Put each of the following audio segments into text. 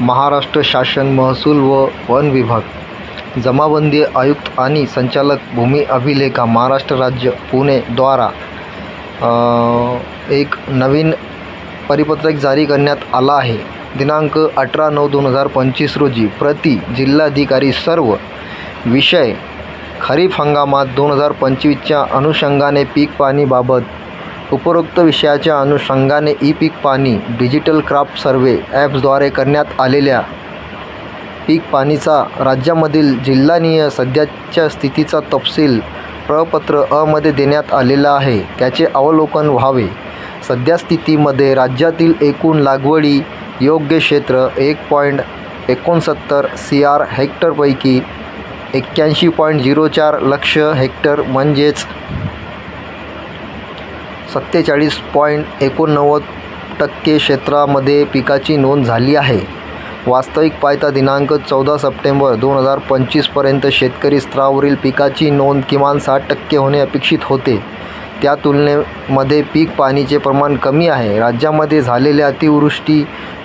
महाराष्ट्र शासन महसूल व वन विभाग. जमाबंदी आयुक्त आणि संचालक भूमी अभिलेखा महाराष्ट्र राज्य पुणे द्वारा एक नवीन परिपत्रक जारी करण्यात आला आहे. दिनांक अठरा नऊ दोन हजार पंचवीस रोजी प्रति जिल्हाधिकारी सर्व विषय खरीप हंगामात दोन हजार पंचवीसच्या अनुषंगाने पीक पाणीबाबत उपरोक्त विषयाच्या अनुषंगाने ई पीक पाणी डिजिटल क्राफ्ट सर्वे ॲप्सद्वारे करण्यात आलेल्या पीक पाणीचा राज्यामधील जिल्हानीय सध्याच्या स्थितीचा तपशील प्रपत्र अमध्ये देण्यात आलेला आहे. त्याचे अवलोकन व्हावे. सध्या स्थितीमध्ये राज्यातील एकूण लागवडी योग्य क्षेत्र एक पॉईंट एकोणसत्तर सी आर हेक्टरपैकी एक्क्याऐंशी पॉईंट झिरो चार लक्ष हेक्टर म्हणजेच सत्तेचाळीस पॉईंट एकोणनव्वद टक्के क्षेत्रामध्ये पिकाची नोंद झाली आहे. वास्तविक पायता दिनांक चौदा सप्टेंबर दोन हजार पंचवीसपर्यंत शेतकरी स्तरावरील पिकाची नोंद किमान साठ टक्के होणे अपेक्षित होते. त्या तुलनेमध्ये पीक पाणीचे प्रमाण कमी आहे. राज्यामध्ये झालेल्या अतिवृष्टी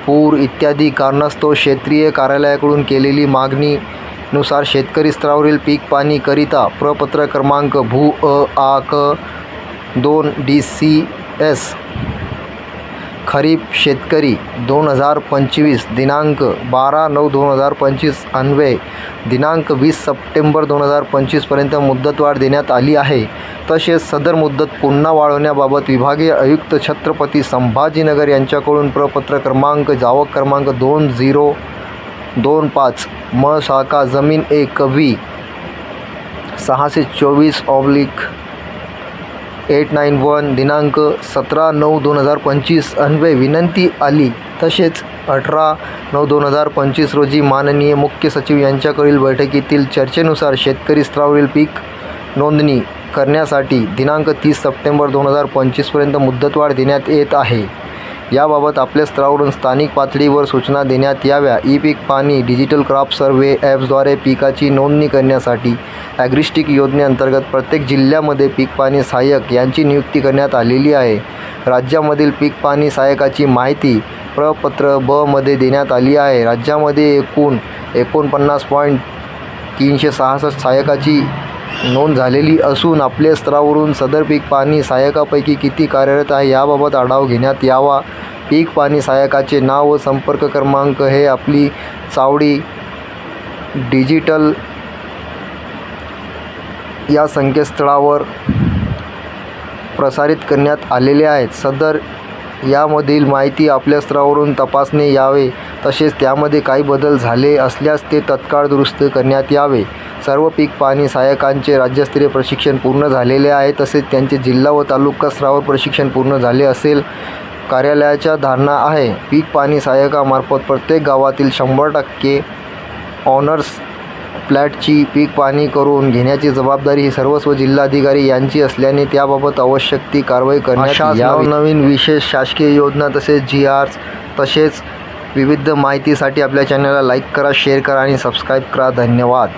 पूर इत्यादी कारणास्तव क्षेत्रीय कार्यालयाकडून केलेली मागणीनुसार शेतकरी स्तरावरील पीक पाणीकरिता प्रपत्र क्रमांक भू अ आ क दोन डी सी एस. खरीप शेतकरी दोन हजार पंचवीस दिनांक बारा नऊ दोन हजार पंचवीस अन्वये दिनांक वीस सप्टेंबर दोन हजार पंचवीसपर्यंत मुदतवाढ देण्यात आली आहे. तसेच सदर मुदत पुन्हा वाढवण्याबाबत विभागीय आयुक्त छत्रपती संभाजीनगर यांच्याकडून प्रपत्र क्रमांक जावक क्रमांक दोन झिरो दोन पाच म शाखा जमीन एक व्ही सहाशे चोवीस ऑब्लिक एट नाईन वन दिनांक सतरा नऊ दोन हजार पंचवीस अन्वये विनंती आली. तसेच अठरा नऊ दोन हजार पंचवीस रोजी माननीय मुख्य सचिव यांच्याकडील बैठकीतील चर्चेनुसार शेतकरी स्तरावरील पीक नोंदणी करण्यासाठी दिनांक तीस सप्टेंबर दोन हजार पंचवीसपर्यंत मुदतवाढ देण्यात येत आहे. याबाबत आपल्या स्तरावरून स्थानिक पातळीवर सूचना देण्यात याव्या. ई पीक पाणी डिजिटल क्रॉप सर्वे ॲप्सद्वारे पिकाची नोंदणी करण्यासाठी ॲग्रिस्टिक योजनेअंतर्गत प्रत्येक जिल्ह्यामध्ये पीक पाणी सहाय्यक यांची नियुक्ती करण्यात आलेली आहे. राज्यामधील पीक पाणी सहाय्यकाची माहिती प्रपत्र ब मध्ये देण्यात आली आहे. राज्यामध्ये एकूण एकोणपन्नास पॉईंट तीनशे सहासष्ट सहाय्यकाची नोंद झालेली असून आपल्या स्तरावरून सदर पीक पाणी सहाय्यकापैकी किती कार्यरत आहे याबाबत आढावा घेण्यात यावा. पीक पाणी सहाय्यकाचे नाव व संपर्क क्रमांक हे आपली चावडी डिजिटल या संकेतस्थळावर प्रसारित करण्यात आलेले आहेत. सदर यामधील माहिती आपल्या स्तरावरून तपासणे यावे. तसेच त्यामध्ये काही बदल झाले असल्यास ते तत्काळ दुरुस्त करण्यात यावे. सर्व पीक पाणी सहाय्यकांचे राज्यस्तरीय प्रशिक्षण पूर्ण झालेले आहे. तसेच त्यांचे जिल्हा व तालुका स्तरावर प्रशिक्षण पूर्ण झाले असेल कार्यालयाच्या धारणा आहे. पीक पाणी सहाय्यकामार्फत प्रत्येक गावातील शंभर टक्के ऑनर्स फ्लॅटची पीक पाणी करून घेण्याची जबाबदारी ही सर्वस्व जिल्हाधिकारी यांची असल्याने त्याबाबत आवश्यक ती कारवाई करण्यात यावी. नवीन विशेष शासकीय योजना तसेच जी आर्स तसेच विविध माहितीसाठी आपल्या चॅनलला लाईक करा शेअर करा आणि सबस्क्राईब करा. धन्यवाद.